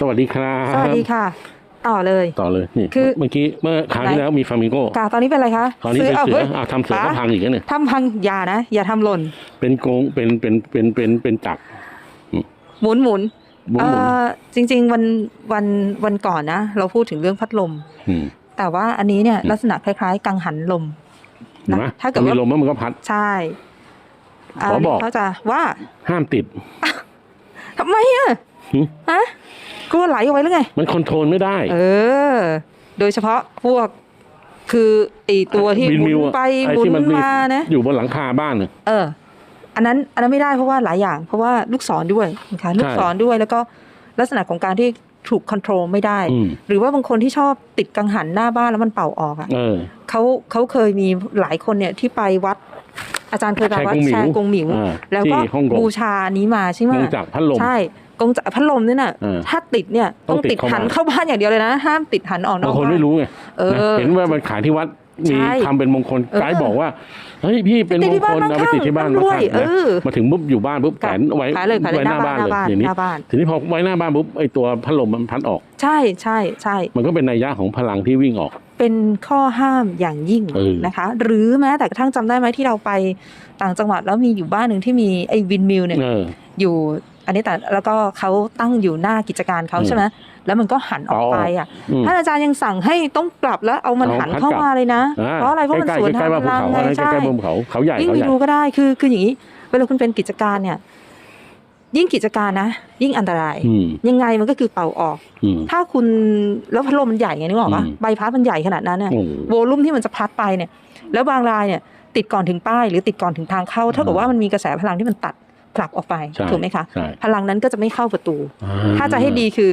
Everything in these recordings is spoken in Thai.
สวัสดีครับสวัสดีค่ะ ต่อเลย ต่อเลยนี่คือเมื่อกี้เมื่อคราวที่ไหนแล้วมีฟลามิงโกกาตอนนี้เป็นอะไรคะคราวนี้เป็นเอาเสือฮ้ยอ่าทำเสือก็ป๋าพังอีกแล้วเนี่ยทำพังอย่านะ อย่าทำหล่น เป็นโกงเป็นเป็นเป็นเป็นเป็นจักรหมุนหมุนบุ้มเอ่บุ้มอจริง ๆ วันวันวันก่อนนะ เราพูดถึงเรื่องพัดลมอืมแต่ว่าอันนี้เนี่ยอืมลักษณะคล้ายๆ กังหันลมเห็นไหมนะถ้าเกิดมีว่าลมแล้วมันก็พัดใช่ขอบอกเขาจะว่าห้ามติดทำไมอะหึ ฮะกลัวไหลเอาไว้หรือไง มันคอนโทรลไม่ได้ เออ โดยเฉพาะพวกคือไอีตัวที่วินหมุมิวนอะไปไอ้หมุนที่มันมีมานะอยู่บนหลังคาบ้านน่ะเออ อันนั้นอันนั้นไม่ได้เพราะว่าหลายอย่าง เพราะว่าลูกศรด้วยนะคะลูกศรด้วยแล้วก็ลักษณะของการที่ถูกคอนโทรลไม่ได้อืมหรือว่าบางคนที่ชอบติดกังหันหน้าบ้านแล้วมันเป่าออกอะเออเขาเขาเคยมีหลายคนเนี่ยที่ไปวัด อาจารย์เคยไปวัดแชแชร์ร์กกงงหหมิมิววอ่าแล้วก็ที่ฮ่องกงบูชานี้มาใช่ไหมกงจักรพัดลมใช่ กงจักรพัดลมเนี่ยน่ะเออถ้าติดเนี่ยต้ต้อองงติติดดเข้าหันมาเข้าบ้านอย่างเดียวเลยนะ ห้ามติดหันออกนบาองกคนบ้านไม่รู้ไงเออนะเห็นว่ามันขายที่วัดมีใช่ทำเป็นมงคลเออไกด์บอกว่าเฮ้ยพี่เป็นติมดงที่คบ้านลเอาไปติดที่บ้านบ้านมาด้วยขัดเอนะอมาถึงปุ๊บอยู่บ้านปุ๊บแขวนไว้ขายเลยขายเลยไว้หน้าบ้านเลยอย่างหนี้น้าบ้าน ทีนี้พอไว้หน้าบ้านปุ๊บไอ้ตัวพัดลมมันพัดออก ใช่ใช่ใช่ มันก็เป็นนัยยะของพลังที่วิ่งออก เป็นข้อห้ามอย่างยิ่งเออ นะคะ หรือแม้แต่กระทั่งจำได้ไหมที่เราไปต่างจังหวัดแล้วมีอยู่บ้านหนึ่งที่มีไอ้วินมิลเนี่ยเออ อยู่ อันนี้แต่แล้วก็เขาตั้งอยู่หน้ากิจการเขาอืมใช่ไหมแล้วมันก็หันออกเอาออกไปอะอืมท่านอาจารย์ยังสั่งให้ต้องกลับแล้วเอามันเอาหันพัดเข้ากลับมาเลยนะอ่เพราะอะไรเพราะมันใกล้สวนๆใกล้ทางๆบ้านภูพลังเขาไงอะไรใกใช่ล้ๆบนภูเขาเขาใหญ่ยิ่งเขาไปใหญ่ดูก็ได้คือคืออย่างนี้เวลาคุณเป็นกิจการเนี่ยยิ่งกิจการนะ ยิ่งอันตรายอืมยังไงมันก็คือเป่าออกอืมถ้าคุณแล้วพัดลมมันใหญ่ไงนึกออกปะอืมใบพัดมันใหญ่ขนาดนั้นเนี่ยโอ้โหโวลุ่มที่มันจะพัดไปเนี่ย แล้วบางรายเนี่ย ติดก่อนถึงป้ายหรือติดก่อนถึงทางเข้าเท่ากับว่ามันมีกระแสพลังที่มันตัด ผลักออกไปใช่ถูกไหมคะใช่พลังนั้นก็จะไม่เข้าประตูอ่ถ้าจะให้ดีคือ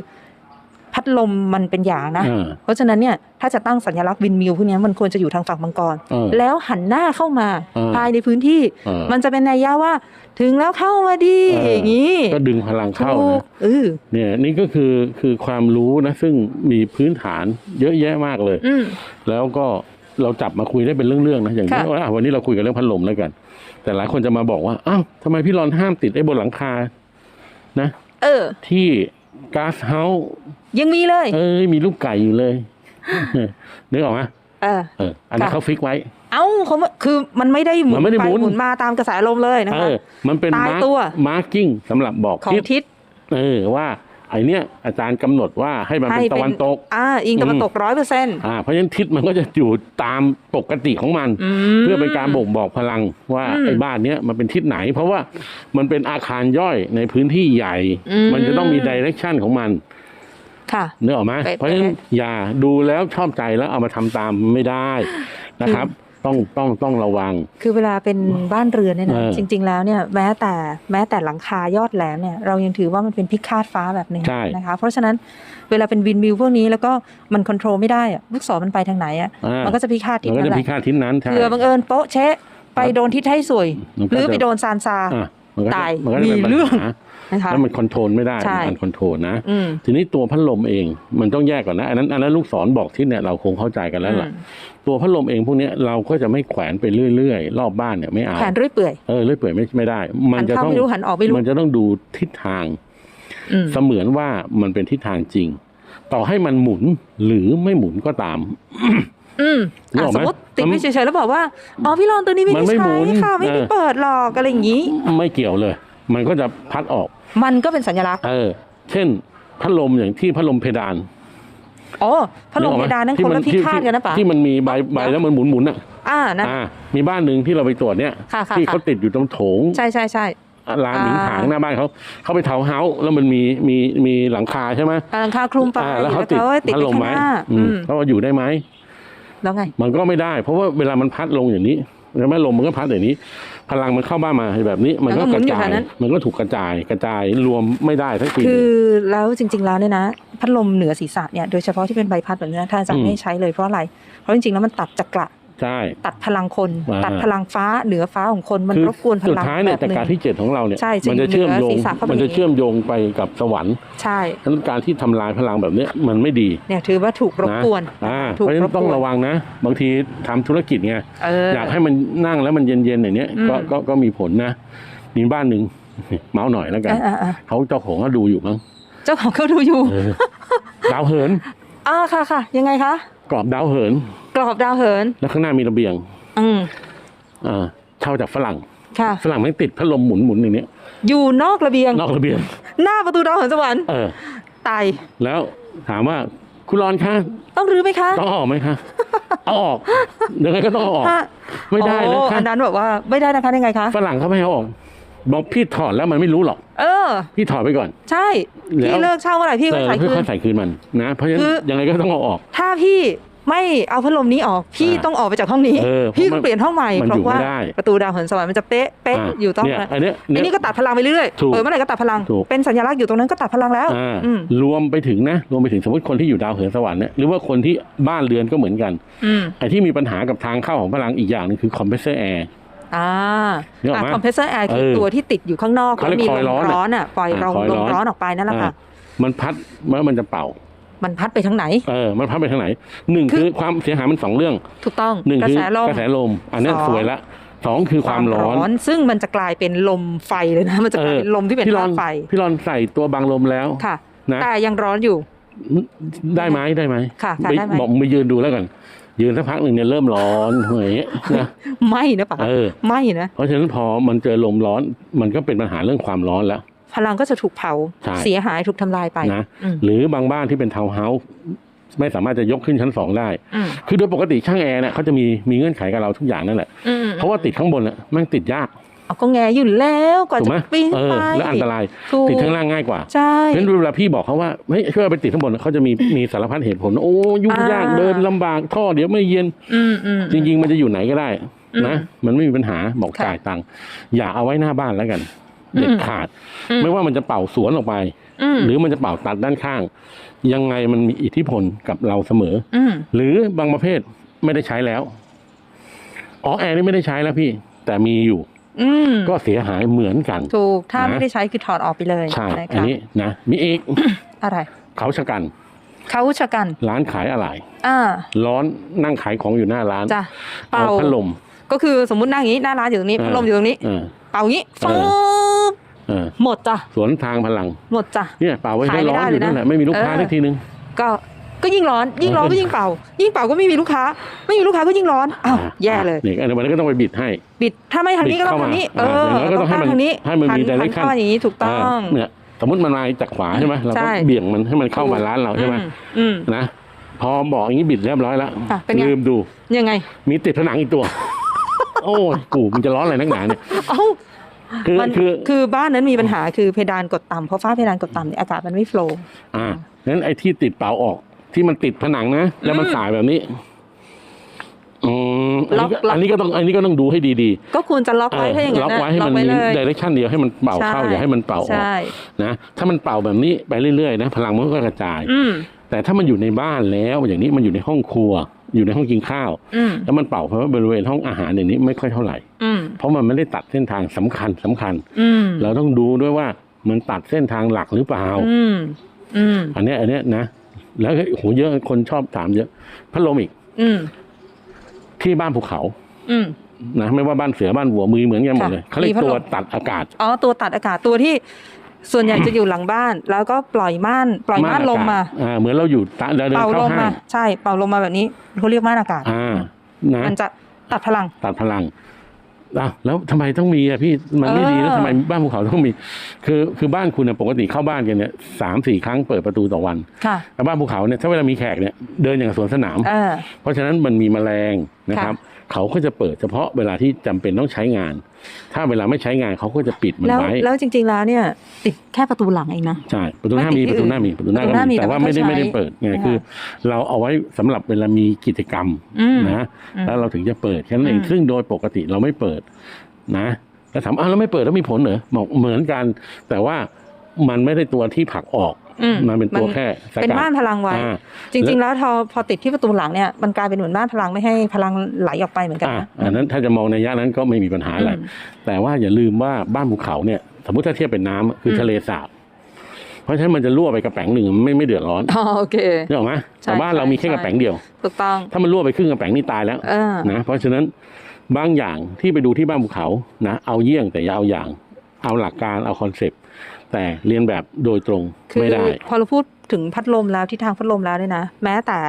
พัดลมมันเป็นอย่างนะอ่าเพราะฉะนั้นเนี่ยถ้าจะตั้งสัญลักษณ์วินมิลพวกเนี้ยมันควรจะอยู่ทางฝั่งมังกรเออแล้วหันหน้าเข้ามาเออภายในพื้นที่เออมันจะเป็นนัยยะว่า ถึงแล้วเข้ามาดีเอออย่างนี้ก็ดึงพลังเข้าถูนะกเออเนี่ยนี่ก็คือคือความรู้นะ ซึ่งมีพื้นฐานเยอะแยะมากเลยอืมแล้วก็ เราจับมาคุยได้เป็นเรื่องๆนะอย่างนี้ค่ะว่าอะวันนี้เราคุยกันเรื่องพัดลมแล้วกัน แต่หลายคนจะมาบอกว่าอ้าวทำไมพี่รอนห้ามติดไอ้บนหลังคา นะเออ ที่ก๊าซเฮาส์ยังมีเลย เอ้ยมีลูกไก่อยู่เลยนึกออกไหมเออเออ อันนี้นค่ะเขาฟิกไว้ เอ้าเขาไม่คือมันไม่ได้หมุมันนไม่ได้ไปหมุนหมุนมาตามกระแสลมเลยนะเอคะอมันเป็นตายมาร์ตัวมาร์กิ้งสำหรับบอกของทิศทิศเออว่า ไอเนี้ยอาจารย์กำหนดว่าให้มันเป็นตะวันตก อ่าอิงตะวันตกร้อยเปอร์เซ็นต์อ่าเพราะฉะนั้นทิศมันก็จะอยู่ตามปกติของมัน เพื่อเป็นการบ่งบอกพลังว่าอืมไอ้บ้านเนี้ยมันเป็นทิศไหน เพราะว่ามันเป็นอาคารย่อยในพื้นที่ใหญ่อืมมันจะต้องมีดิเรกชันของมันค่ะเนื้อออกไหมไปเพราะฉะนั้นอย่าดูแล้วชอบใจแล้วเอามาทำตามไม่ได้นะครับ ต้องต้องต้องระวัง คือเวลาเป็นบ้านเรือนเนี่ยนะเออจริง ๆ แล้วเนี่ยแม้แต่แม้แต่หลังคายอดแหลมเนี่ยเรายังถือว่ามันเป็นพิฆาตฟ้าแบบหนึ่งใช่นะคะเพราะฉะนั้นเวลาเป็นวินมิวพวกนี้แล้วก็มันควบคุมไม่ได้อะลูกศรมันไปทางไหนอะอ่ามันก็จะพิฆาตทิศมันก็นั่นจะแหพิละฆาตทิศนั้นใช่เผื่อบังเอิญโป๊ะเชะไปโดนทิศให้สวยมันก็หรือจะไปโดนซานซาอะมันก็จะตายมันก็จะเป็นมีปัญเรื่องหา นะคะแล้วมันคอนโทรลไม่ได้ใช่มันคอนโทรลนะอืมทีนี้ตัวพัดลมเองมันต้องแยกก่อนนะอันนั้นอันนั้นลูกศรบอกทิศเนี่ยเราคงเข้าใจกันแล้วล่ะอืมตัวพัดลมเองพวกเนี้ยเราก็จะไม่แขวนไปเรื่อยๆ รอบบ้านเนี่ยไม่เอาแขวนเรื่อยเปื่อยเออเลื่อยเปื่อยไม่ไม่ได้ มัหันนจะเข้าต้องไม่รู้หันออกไม่รู้มันจะต้องดูทิศทางอืมเสมือนว่ามันเป็นทิศทางจริง ต่อให้มันหมุนหรือไม่หมุนก็ตามอืมนึกออะอกสไหมมมติติดมันไม่เฉยๆแล้วบอกว่าอ๋อพี่รอนตัวนี้ไม่มันได้ไม่ใช้หมุนค่ะไม่ได้เออเปิดหรอกอะไรอย่างนี้ ไม่เกี่ยวเลย มันก็จะพัดออก มันก็เป็นสัญลักษณ์ เออ เช่นพัดลมอย่างที่พัดลมเพดานอ๋อพัดลมกออกเพไหดานนั้นที่คนมัละพิฆาตกันนะป๋าที่มันมีใบใบแล้วมันหมุนหมุนๆอะอ่านะอ่ามีบ้านหนึ่งที่เราไปตรวจเนี่ยค่ะค่ะที่ค่ะเขาติดอยู่ตรงโถง ใช่ใช่ใช่ลานหมิงอ่าถางหน้าบ้านเขาเขาไปเทาเฮาส์แล้วมันมีมีมีหลังคาใช่ไหมหลังคาคลุมไปอ่าแล้วเขาติดติดพัดไปลมข้างไว้หน้าอือืมมเขาว่าอยู่ได้ไหมแล้วไง มันก็ไม่ได้ เพราะว่าเวลามันพัดลงอย่างนี้ ใช่ไหมลมมันก็พัดอย่างนี้ พลังมันเข้าบ้านมาแบบนี้ มันก็แล้วก็หมุกนระอยู่จายแถวนั้นมันก็ถูกกระจายกระจายรวมไม่ได้ทั้งทีคือแล้วจริง ๆ แล้วเนี่ยนะพัดลมเหนือศีรษะเนี่ยโดยเฉพาะที่เป็นใบพัดแบบนี้นะท่านอาจารย์ไม่ให้ใช้เลยเพราะอะไรเพราะจริงๆแล้วมันตัดจักระ ใช่ตัดพลังคน อ่า ตัดพลังฟ้าเหนือฟ้าของคนมันคือรบกวนพสุดลังท้ายเนี่ยแบบหจันึ่กรที่เจ็ดของเราเนี่ยใช่จริงมันจะเชื่อมโยงเหนือศีรษะเข้าไป มันจะเชื่อมโยงไปกับสวรรค์ใช่ฉะนั้นการที่ทำลายพลังแบบเนี้ยมันไม่ดีเนี่ยถือว่าถูกรบกวนนะอ่าเพถูกราะฉะรนั้บนกต้องวนระวังนะ บางทีทำธุรกิจไง เอออยากให้มันนั่งแล้วมันเย็นๆอย่างเนี้ยก็อืม ก็ก็มีผลนะ มีบ้านหนึ่ง เมาส์หน่อยแล้วกันอ่าอ่าเขาเจ้าของก็ดูอยู่มั้งเจ้าของเขาดูอยู่เออดาวเหิน อ่าค่ะค่ะยังไงคะกรอบดาวเหินก รอบดาวเหิน แล้วข้างหน้ามีระเบียง อืมอ่าเช่าจากฝรั่ง ค่ะ ฝรั่งไม่งติดพัดลมหมุนหมุนอย่างเนี้ย อยู่นอกระเบียง นอกระเบียง หน้าประตูดาวเหินสวรรค์เออ ตาย แล้วถามว่าคุณรอนคะ ต้องรื้อไหมคะ ต้องเอาออกไหมคะ เอาออกยังไงก็ต้องเอาออกฮะไม่ได้นะโอ้คะอันนั้นแบบว่าไม่ได้นะคะยังไงคะ ฝรั่งเขาไม่ให้เอาออก บอกพี่ถอดแล้วมันไม่รู้หรอก เออ พี่ถอดไปก่อน ใช่ แล้ว พี่เลิกเช่าเมื่อไหร่พี่เอก็อขายเพื่คือนค่อยใส่คืนมันนะ เพราะฉะนั้คืนอยังไงก็ต้องเอาออก ถ้าพี่ ไม่เอาพัดลมนี้ออกพี่อ่าต้องออกไปจากห้องนี้เออพี่เพต้ราะองเปลี่ยนห้องใหม่มันเพอยู่ราะว่าไม่ได้ประตูดาวเหินสวรรค์มันจะเป๊ะเป๊ะอ่าอยู่ต้องเนี่ยอันเนี้ยอันเยนี้ก็ตัดพลังไปเรื่อยถูกเปิดเมื่อไหร่ก็ตัดพลังถูกเป็นสัญลักษณ์อยู่ตรงนั้นก็ตัดพลังแล้วอ่าอืมรวมไปถึงนะรวมไปถึงสมมติคนที่อยู่ดาวเหินสวรรค์เนี่ยหรือว่าคนที่บ้านเรือนก็เหมือนกันอืมไอ้ที่มีปัญหากับทางเข้าของพลังอีกอย่างหนึงคือคอมเพรสเซอร์แอร์อ่านึกออกไหมคอมเพรสเซอร์แอร์คือเออตัวที่ติดอยู่ข้างนอกเขาแล้วเรียกมีคอยลร้อมนอะร้อนอะปล่อยอ่าเราคอยลร้มอนร้อนออกไปนั่นแหละค่ะมันพัดแล้วมันจะเป่า มันพัดไปทางไหน เออ มันพัดไปทางไหนหนึ่งคือคือความเสียหายมันสองเรื่อง ถูกต้องหนึ่งกระคือแสลมกระแสลม อันเนี้ยสองสวยละสองคือความร้อน ซึ่งมันจะกลายเป็นลมไฟเลยนะ มันจะกลายเป็นลมที่เป็นพี่รอธานตุไฟ พี่รอนใส่ตัวบังลมแล้วค่ะนะแต่ยังร้อนอยู่ ได้ไหมได้ไหมค่ะค่ะปได้ไหมบอกมึงไปยืนดูแล้วกันยืนสักพักหนึ่งเนี่ยเริ่มร้อนเหนื่อยนะไม่นะป๋าเออไม่นะ เพราะฉะนั้นพอมันเจอลมร้อน มันก็เป็นปัญหาเรื่องความร้อนแล้ว พลังก็จะถูกเผาใช่เสียหายถูกทำลายไปนะอืมหรือบางบ้านที่เป็นทาวน์เฮาส์ไม่สามารถจะยกขึ้นชั้นสองได้อืมคือโดยปกติช่างแอร์เนี่ยเขาจะมีมีเงื่อนไขกับเราทุกอย่างนั่นแหละอืมเพราะว่าติดข้างบนอะแมันติดยากเอาก็แงอยู่แล้วกว่าถูกจะไหมปีนเออไปและอันตรายถูกติดข้างล่างง่ายกว่าใช่เพราะฉะนั้นเวลาพี่บอกเขาว่าเฮ้ยช่วยเอาไปติดข้างบนเขาจะมีมีสารพัดเหตุผล โอ้ยุ่งยากอ่าเดินลำบากท่อเดี๋ยวไม่เย็นอืมอืมจริง ๆ มันจะอยู่ไหนก็ได้อืมนะมันไม่มีปัญหาบอกค่ะจ่ายตังค์อย่าเอาไว้หน้าบ้านแล้วกันอืม เด็ดขาดอืมไม่ว่ามันจะเป่าสวนออกไปอืมหรือมันจะเป่าตัดด้านข้าง ยังไงมันมีอิทธิพลกับเราเสมออืมหรือบางประเภทไม่ได้ใช้แล้วอ๋อแอร์นี่ไม่ได้ใช้แล้วพี่ แต่มีอยู่อืมก็เสียหายเหมือนกัน ถูก ถ้านะไม่ได้ใช้คือถอดออกไปเลยใช่นะอันคะนี้นะมีอีกอะไร เขาชะกัน เขาชะกัน ร้านขายอะไรอ่าร้อนนั่งขายของอยู่หน้าร้านจ้ะเอาเป่าพัดลม ก็คือสมมุตินั่งอย่างนี้หน้าร้านอยู่ตรงนี้เออพัดลมอยู่ตรงนี้ เออ เป่าอย่างนี้เออฟึบเออ หมดจ้ะสวนทางพลัง หมดจ้ะ เนี่ยเป่าไว้ขาให้ยไม่ร้อนได้อยู่เลยนะนั่นแหละไม่มีลูกค้าเออ สักทีนึง ก็ก็ยิ่งร้อน ยิ่งร้อนเออก็ยิ่งเป่า ยิ่งเป่าก็ไม่มีลูกค้า ไม่มีลูกค้าก็ยิ่งร้อนอ้าวแย่เลย นี่อันนี้มันก็ต้องไปบิดให้ปิดถ้าไม่ทางนี้ก็ต้องทางนี้ เอบิดอเข้ามาอ่าอย่างน้อยก็ต้องให้มันทางนี้ให้มันมีพั direction พัเข้าอย่างนี้ถูกต้องาเนี่ยสมมติมันมาจากขวาใช่ไหมเราใช่ ก็เบี่ยงมันให้มันเข้ามาร้านเราใช่ไหมอือืม นะพอบอกอย่างนี้บิดเรียบร้อยแล้วอะเป็นไง ลืมดูยังไง มีติดผนังอีกตัว โอ้ยกูมันจะร้อนอะไรนักหนาเนี่ย เอ้าคือมันคือคือบ้านนั้นมีปัญหาคือเพดานกดต่ำเพราะฝ้าเพดานกดต่ำเนี่ยอากาศมันไม่โฟล์อ่างั้นไอ้ที่ติดเป่าออกที่มันติดผนังนะ แล้วมันอืมสายแบบนี้อืมอันนี้ก็ล็อกอันนี้ก็ต้องอันนี้ก็ต้องดูให้ดีก็ควรจะล็อกๆเอไว้อถ้าอย่างนั้นล็อกนะไว้ให้มันมีเลยดิเรกชันเดียวให้มันเป่าเข้าใช่อย่าให้มันเป่าออกใช่นะถ้ามันเป่าแบบนี้ไปเรื่อยๆนะพลังมันก็กระจายอืมแต่ถ้ามันอยู่ในบ้านแล้ว อย่างนี้มันอยู่ในห้องครัว อยู่ในห้องกินข้าวอืมแล้วมันเป่าเพราะว่าบริเวณห้องอาหารอย่างนี้ไม่ค่อยเท่าไหร่อืมเพราะมันไม่ได้ตัดเส้นทางสำคัญสำคัญอืมเราต้องดูด้วยว่ามันตัดเส้นทางหลักหรือเปล่าอืมอืมอันเนี้ยอันเนี้ยนะ แล้วโหเยอะคนชอบถามเยอะพัดลมอีกอืมที่บ้านภูเขาอืมนะไม่ว่าบ้านเสือบ้านวัวมือเหมือนกันหมดค่ะเลยเขาเรียมีกพัดลมตัวตัดอากาศอ๋อตัวตัดอากาศตัวที่ ส่วนใหญ่จะอยู่หลังบ้าน แล้วก็ปล่อยม่านปล่อยม่านลมมาอ่าเหมือนเราอยู่ตะเดินเป่าเข้าลมห้ามางใช่เป่าลมมาแบบนี้เขาเรียกม่านอากาศอ่านะมันจะตัดพลังตัดพลัง อะแล้วทำไมต้องมีอะพี่มันไม่เออดีแล้วทำไมบ้านภูเขาต้องมี คือคือบ้านคุณน่ะปกติเข้าบ้านกันเนี่ยสามสี่ครั้งเปิดประตูต่อวันค่ะแต่บ้านภูเขาเนี่ยถ้าเวลามีแขกเนี่ยเดินอย่างสวนสนามเออเพราะฉะนั้นมันมีแมลงนะครับ เขาก็จะเปิดเฉพาะเวลาที่จำเป็นต้องใช้งาน ถ้าเวลาไม่ใช้งานเขาก็จะปิดมันแล้วไว้แล้วจริง ๆแล้วเนี่ยติดแค่ประตูหลังเองนะใช่ประตูหน้าไม่มีติดที่ประตูหน้ามีประตูหน้าประตูก็หน้ามีมีแต่ว่าแต่ว่าไม่ได้เขาใช้ไม่ได้เปิดไงค่ะคือ เราเอาไว้สำหรับเวลามีกิจกรรมอืมนะอืมแล้วเราถึงจะเปิดแค่นั้นเองอืมซึ่งโดยปกติเราไม่เปิดนะแล้วถามอ้าวแล้วไม่เปิดแล้วมีผลเหรอบอกเหมือนกัน แต่ว่ามันไม่ได้ตัวที่ผลักออกอืมมันเป็นตัวแค่สกัดเป็นม่านพลังไว้อ่าจริง ๆ แล้วพอพอติดที่ประตูหลังเนี่ยมันกลายเป็นเหมือนม่านพลังไม่ให้พลังไหลออกไปเหมือนกันอ่านะอันนั้นถ้าจะมองในยะนั้นก็ไม่มีปัญหาอะไรอืมแต่ว่าอย่าลืมว่าบ้านภูเขาเนี่ย สมมติถ้าเทียบเป็นน้ำคืออมทะเลสาบเพราะฉะนั้นมันจะรั่วไปกระแป๋งหนึ่งมันไม่ไม่เดือดร้อนอ๋อโอเคนึกออกไหมใช่แต่บ้านเรามีแค่ใช่กระแป๋งเดียวถูกต้องถ้ามันรั่วไปครึ่งกระแป๋งนี่ตายแล้วเออนะเพราะฉะนั้น บางอย่างที่ไปดูที่บ้านภูเขานะเอาเยี่ยงแต่อย่าเอาอย่าง เอาหลักการเอาคอนเซปต์แต่เรียนแบบโดยตรงคือไม่ได้ พอเราพูดถึงพัดลมแล้วที่ทางพัดลมแล้วเนี่ยนะแม้แต่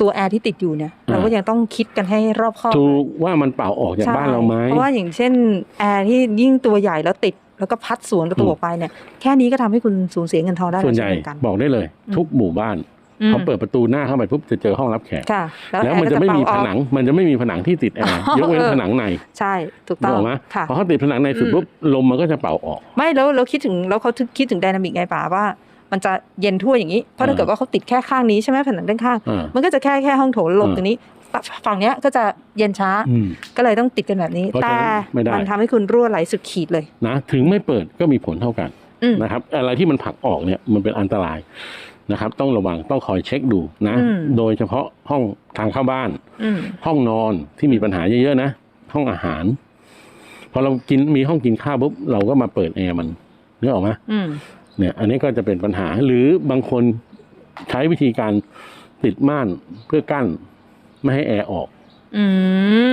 ตัวแอร์ที่ติดอยู่เนี่ยอ่าเราก็ยังต้องคิดกันให้รอบคอบถูกว่ามันเป่าออกจากใช่บ้านเราไหมเพราะว่าอย่างเช่นแอร์ที่ยิ่งตัวใหญ่แล้วติดแล้วก็พัดสวนประตูอืมออกไปเนี่ยแค่นี้ก็ทำให้คุณสูญเสียเงินทองได้ส่วนใหญ่แล้เช่นกันบอกได้เลยอืมทุกหมู่บ้านอืม เขาเปิดประตูหน้าเข้าไปปุ๊บจะเจอห้องรับแขกค่ะแล้วแล้วแอร์มันก็จะจะไม่มีเป่าผออกนัง มันจะไม่มีผนังที่ติดแอร์อ๋อยกเว้นเออผนังใน ใช่ถูกต้องถูกไหมค่ะพอเขาติดผนังในสุดอืมปุ๊บลมมันก็จะเป่าออก ไม่แล้วเราคิดถึงแล้วเขาคิดถึงไดนามิกไงป่าว่ามันจะเย็นทั่วอย่างนี้ เพราะถ้าอ่าเกิดว่าเขาติดแค่ข้างนี้ใช่ไหมผนังด้านข้างอ่ามันก็จะแค่แค่ห้องโถงลมอ่าตรงนี้ ฝั่งเนี้ยก็จะเย็นช้าอืมก็เลยต้องติดกันแบบนี้เพราะฉะแต่นั้นไม่ได้มันทำให้คุณรั่วไหลสุดขีดเลยนะ ถึงไม่เปิดก็มีผลเท่ากันอืมนะครับ อะไรที่มันผลักออกเนี่ยมันเป็นอันตราย นะครับ ต้องระวังต้องคอยเช็คดูนะอืมโดยเฉพาะห้องทางเข้าบ้านอืมห้องนอนที่มีปัญหาเยอะๆนะห้องอาหารพอเรากินมีห้องกินข้าวปุ๊บเราก็มาเปิดแอร์มันนึกออกไหมอืมเนี่ย อันนี้ก็จะเป็นปัญหาหรือบางคนใช้วิธีการติดม่านเพื่อกั้นไม่ให้แอร์ออกอื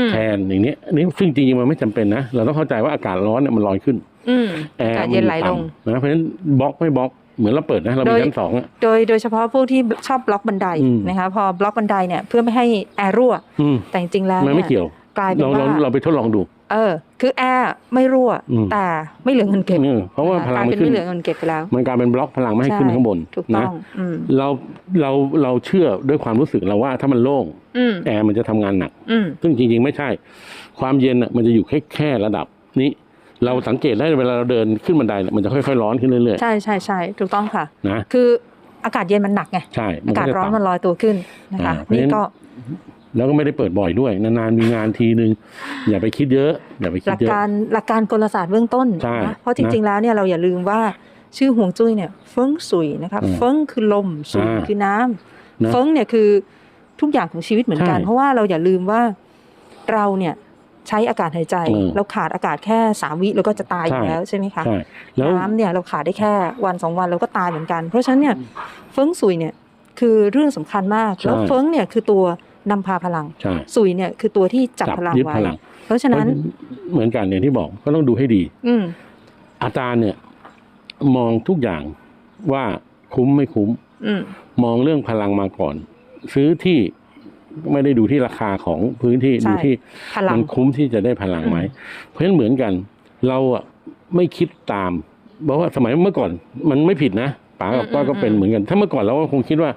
มแทนอย่างนี้อันนี้ซึ่งจริงๆมันไม่จำเป็นนะเราต้องเข้าใจว่าอากาศร้อนเนี่ยมันลอยขึ้นอืมแอร์อากาศมัเย็นไหลลงต่ำนะเพราะฉะนั้นบล็อกไม่บล็อก เหมือนเราเปิดนะเราโดมียชั้นสองอะโดยโดยเฉพาะพวกที่ชอบบล็อกบันไดอืมนะคะพอบล็อกบันไดเนี่ยเพื่อไม่ให้แอร์รั่วอืมแต่จริงๆแล้วมันไม่เนี่ยเกี่ยวกลายเป็นเราเราว่าเราไปทดลองดู เออ คือแอร์ไม่รั่วอืมแต่ไม่เหลือเงินเก็บเออเพราะว่าพลังกลยมันเป็นขึ้ไม่นเหลือเงินเก็บไปแล้ว มันกลายเป็นบล็อกพลังไม่ให้ใช่ขึ้นข้างบนถูกนะต้องอืมเราเราเราเชื่อด้วยความรู้สึกเราว่าถ้ามันโล่งอืมแอร์มันจะทำงานหนักอืมซึ่งจริง ๆ ไม่ใช่ ความเย็นอะมันจะอยู่แค่แค่ระดับนี้ เราสังเกตได้เวลาเราเดินขึ้นบันไดเนี่ยมันจะค่อยๆร้อนขึ้นเรื่อยใช่ใช่ใช่ถูกต้องค่ะ ๆนะคืออากาศเย็นมันหนักไง ใช่มัอากาศจะร้อนต่ำมันลอยตัวขึ้นนะคะ อ่าเพราะฉะนี่นั้นก็แล้วก็ไม่ได้เปิดบ่อยด้วยนานๆมีงานทีนึง อย่าไปคิดเยอะ อย่าไปหคิดลักเยอะ การหลักการกลศาสตร์เบื้องต้นใช่นะเพราะจริง ๆ แล้วเนี่ยเราอย่าลืมว่าชื่อห่วงจุ้ยเนี่ยเฟิงสุยนะคะอืมเฟิงคือลมสุยอ่าคือน้ำนะเฟิงเนี่ยคือทุกอย่างของชีวิตเหมือนกัน ใช่ เพราะว่าเราอย่าลืมว่าเราเนี่ย ใช้อากาศหายใจอืมเราขาดอากาศแค่สามวิเราก็จะตายอยู่ใช่แล้วใช่ไหมคะใช่แล้วน้ำเนี่ยเราขาดได้แค่วันสองวันเราก็ตายเหมือนกัน เพราะฉะนั้นเนี่ยเฟิงสุยเนี่ยคือเรื่องสำคัญมากใช่แล้วเฟิงเนี่ยคือตัวนำพาพลังใช่สุยเนี่ยคือตัวที่จับพลังยึดไว้พลังเพราะฉะนั้นเหมือนกันอย่างที่บอกก็ต้องดูให้ดี อืมอาจารย์เนี่ยมองทุกอย่างว่าคุ้มไม่คุ้มอืมมองเรื่องพลังมาก่อน ซื้อที่ ไม่ได้ดูที่ราคาของพื้นที่ใช่ดูที่พลังมันคุ้มที่จะได้พลังไหมอืมเพราะฉะนั้นเหมือนกัน เราอะไม่คิดตามเพราะว่าสมัยเมื่อก่อนมันไม่ผิดนะป๋ากับก้อยก็เป็นเหมือนกัน ถ้าเมื่อก่อนเราก็คงคิดว่า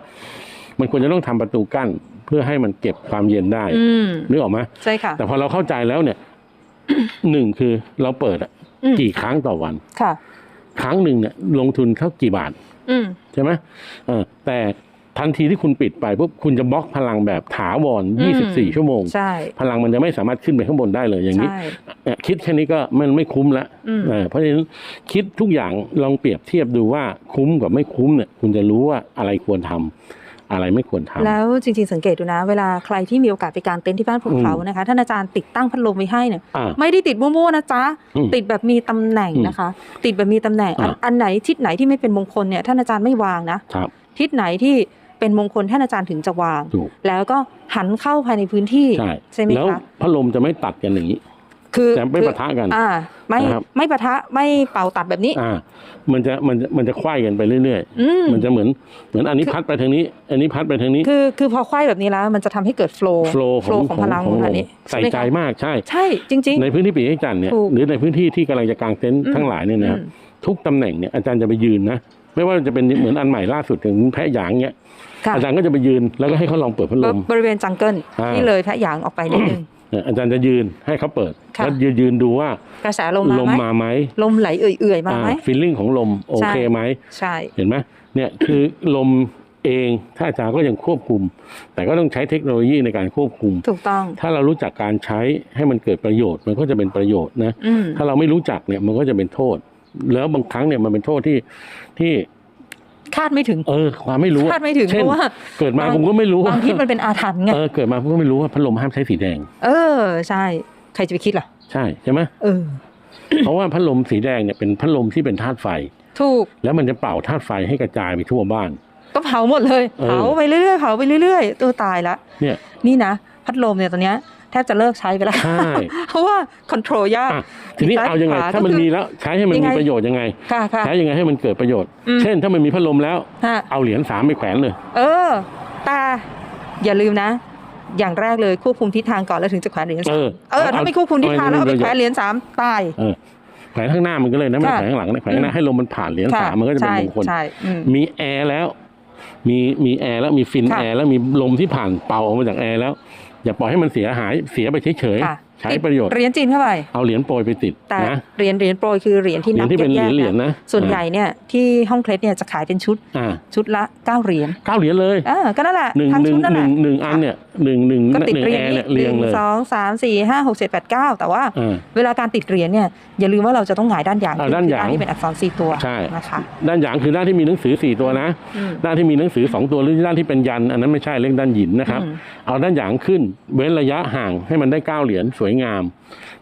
มันควรจะต้องทำประตูกั้น เพื่อให้มันเก็บความเย็นได้อืมนึกออกไหมใช่ค่ะแต่พอเราเข้าใจแล้วเนี่ยหนึ่งคือเราเปิดอะอืมกี่ครั้งต่อวันค่ะ ครั้งหนึ่งเนี่ยลงทุนเท่ากี่บาทอืมใช่ไหมเออแต่ ทันทีที่คุณปิดไปปุ๊บคุณจะบล็อกพลังแบบถาวรอืม24 ชั่วโมง ใช่ พลังมันจะไม่สามารถขึ้นไปข้างบนได้เลยอย่างนี้ใช่เอ่อคิดแค่นี้ก็มันไม่คุ้มละอืมเออเพราะฉะนั้นคิดทุกอย่างลองเปรียบเทียบดูว่าคุ้มกับไม่คุ้มเนี่ยคุณจะรู้ว่าอะไรควรทำอะไรไม่ควรทำแล้วจริงๆสังเกตดูนะ เวลาใครที่มีโอกาสไปกางเต็นท์ที่บ้านภูเขานะคะท่านอาจารย์ติดตั้งพัดลมไว้ให้เนี่ยอ่าไม่ได้ติดมั่วๆนะจ๊ะอืมติดแบบมีตำแหน่งอืมนะคะ ติดแบบมีตำแหน่งอันอ่าอันไหนทิศไหนที่ไม่เป็นมงคลเนี่ยท่านอาจารย์ไม่วางนะครับทิศไหนที่ เป็นมงคลท่านอาจารย์ถึงจะวาง ถูก แล้วก็หันเข้าภายในพื้นที่ใช่ไหมแล้วคะพัดลมจะไม่ตัดกันอย่างนี้ คือจะไม่คือปะทะกันอ่าไม่นะครับ ไม่ปะทะไม่เป่าตัดแบบนี้ อ่า มันจะมันจะมันจะควายกันไปเรื่อยอืม ๆ มันจะเหมือนเหมือนอันนี้พัดไปทางนี้ อันนี้พัดไปทางนี้คือคือพอควายแบบนี้แล้ว มันจะทำให้เกิดโฟล์โฟล์ของของพลังของอันลมนี้ใส่ช่ไหมใจคะมากใช่ ใช่จริง ในพื้นที่ปีให้จันทร์เนี่ยถูกหรือในพื้นที่ที่กำลังจะกางเต็นท์อืมทั้งหลายเนี่ยนะครับอืม ทุกตำแหน่งเนี่ยอาจารย์จะไปยืนนะ ไม่ว่าจะเป็นเหมือนอันใหม่ล่าสุดถึงแพะหยางเนี่ยค่ะอาจารย์ก็จะไปยืนแล้วก็ให้เขาลองเปิดพัดลมบริเวณจังเกิลอ่าที่เลยแพะหยางออกไปนิดนึงเนี่ยอาจารย์จะยืนให้เขาเปิดค่ะแล้วยืนยืนดูว่ากระแสลมลมามไหมมาไหมลมไหลเอื่อยๆมาไหมฟีลลิ่งของลมโอเคใช่ไหมใช่เห็นไหมเนี่ยคือลมเองถ้าอาจารย์ก็ยังควบคุม แต่ก็ต้องใช้เทคโนโลยีในการควบคุม ถูกต้อง ถ้าเรารู้จักการใช้ให้มันเกิดประโยชน์ มันก็จะเป็นประโยชน์นะอืมถ้าเราไม่รู้จักเนี่ยมันก็จะเป็นโทษ แล้วบางครั้งเนี่ยมันเป็นโทษที่ที่คาดไม่ถึง เออความไม่รู้อะคาดไม่ถึงช่เพนราะว่าเกิดมาบางผมก็ไม่รู้บางทีมันเป็นอาถรรพ์ไงเออเกิดมาผมก็ไม่รู้ว่าพัดลมห้ามใช้สีแดง เออ ใช่ ใครจะไปคิดล่ะ ใช่ใช่ไหมเออ เพราะว่าพัดลมสีแดงเนี่ยเป็นพัดลมที่เป็นธาตุไฟ ถูก แล้วมันจะเป่าธาตุไฟให้กระจายไปทั่วบ้าน ก็เผาหมดเลยเออเผาไปเรื่อยๆเผาไปเรื่อยๆตัวตายละเนี่ย นี่นะพัดลมเนี่ยตอนเนี้ยแทบจะเลิกใช้ไปแล้วใช่เพราะว่าคอนโทรลยากอะทีนี้ซ้ายเอายังไงขวาถ้ามันก็คือมีแล้วใช้ให้มันยังมีไงประโยชน์ยังไงค่ะค่ะใช้ยังไงให้มันเกิดประโยชน์อืมเช่นถ้ามันมีพัดลมแล้วฮะเอาเหรียญสามไปแขวนเลย เออแต่อย่าลืมนะอย่างแรกเลยควบคุมทิศทางก่อนแล้วถึงจะแขวนเหรียญเอสามอเออถ้าไม่ควบคุมทิศทางแล้วเอาไปแขวนเหรียญสามตายเออแขวนข้างหน้ามันก็เลยนะไม่ค่ะแขวนข้างหลังนะแขวนข้างหน้าให้ลมมันผ่านเหรียญค่ะสามมันก็จะเป็นใช่มงคลใช่อืมมีแอร์แล้ว มีมีแอร์แล้วมีฟินค่ะแอร์แล้วมีลมที่ผ่านเป่าออกมาจากแอร์แล้ว อย่าปล่อยให้มันเสียหายเสียไปเฉยค่ะๆใช้ประโยชน์ เหรียญจีนเข้าไป เอาเหรียญโปรยไปติดแต่นะเหรียญเหรียญโปรยคือเหรียญที่เหรีนัยบญที่เป็นเหแยรียญกเหรียญๆนะนะส่วนใหญ่เนี่ยที่ห้องเคล็ดเนี่ยจะขายเป็นชุดอ่าชุดละเก้าเหรียญเก้าเหรียญเลยอ่าก็นั่นแหละ หนึ่งทั้งหนึ่ชุงดนั่นหแหนึ่ละ งหนึ่งอันเนี่ย หนึ่งหนึ่งก็ติดหนึ่งเรียแองร์นี้เนี่ยหเรียงนึ่งเลย สองสามสี่ห้าหกเจ็ดแปดเก้าแต่ว่าอ่าเวลาการติดเหรียญเนี่ยอย่าลืมว่าเราจะต้องหงายด้านหยางอ่าด้านหยางที่เป็นอักษรสี่ตัวใช่ นะคะด้านหยางคือด้านที่มีหนังสือสี่ตัวนะ อืม ด้านที่มีหนังสือสองตัวหรือด้านที่เป็นยัน อันนั้นไม่ใช่เรียกด้านหยินนะครับ อืม เอาด้านหยางขึ้น เว้นระยะห่างให้มันได้เก้าเหรียญสวยงาม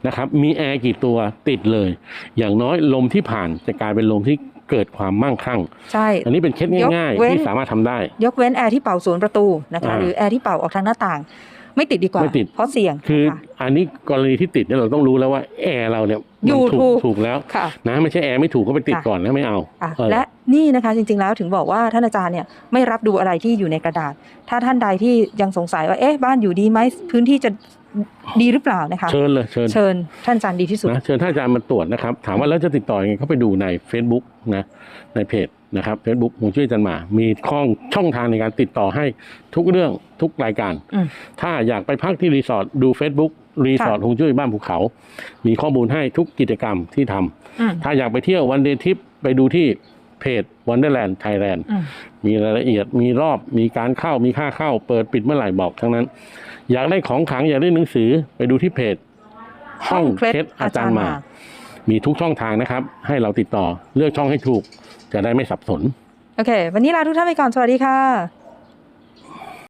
นะครับ มีแอร์กี่ตัวติดเลย อย่างน้อยลมที่ผ่านจะกลายเป็นลมที่ เกิดความมั่งคั่ง ใช่ อันนี้เป็นเคล็ดง่ายยกเว้ๆนที่สามารถทำได้ ยกเว้นแอร์ที่เป่าสวนประตูนะคะอ่าหรือแอร์ที่เป่าออกทางหน้าต่าง ไม่ติดดีกว่าไม่ติดเพราะเสี่ยงคือนะะอันนี้กรณีที่ติดเนี่ยเราต้องรู้แล้วว่าแอร์เราเนี่ยอยู่มันถูถูกกถูกแล้วค่ะนะไม่ใช่แอร์ไม่ถูกก็ไปติดค่ะก่อนนะไม่เอาอะเออและนี่นะคะจริงๆแล้วถึงบอกว่าท่านอาจารย์เนี่ยไม่รับดูอะไรที่อยู่ในกระดาษ ถ้าท่านใดที่ยังสงสัยว่าเอ๊ะบ้านอยู่ดีไหมพื้นที่จะ ดีหรือเปล่านะคะ เชิญเลยเชิญเชิญท่านอาจารย์ดีที่สุดนะเชิญท่านอาจารย์มาตรวจนะครับ ถามว่าแล้วจะติดต่อยังไงเขาไปดูใน Facebook นะในเพจนะครับ Facebook หงจุ้ยจันหมามีข้องช่องทางในการติดต่อให้ทุกเรื่องทุกรายการอืมถ้าอยากไปพักที่รีสอร์ทดู Facebook รีสอร์ทหงจุ้ยบ้านภูเขา มีข้อมูลให้ทุกกิจกรรมที่ทำอืมถ้าอยากไปเที่ยววันเดย์ทริปไปดูที่ เพจ Wonderland Thailand อืมมีรายละเอียดมีรอบมีการเข้ามีค่าเข้า เปิดปิดเมื่อไหร่บอกทั้งนั้น อยากได้ของขลังอยากได้หนังสือไปดูที่เพจห้องเคล็ดอาจารย์หมา มีทุกช่องทางนะครับ ให้เราติดต่อเลือกช่องให้ถูก จะได้ไม่สับสน โอเค วันนี้ลาทุกท่านไปก่อน สวัสดีค่ะ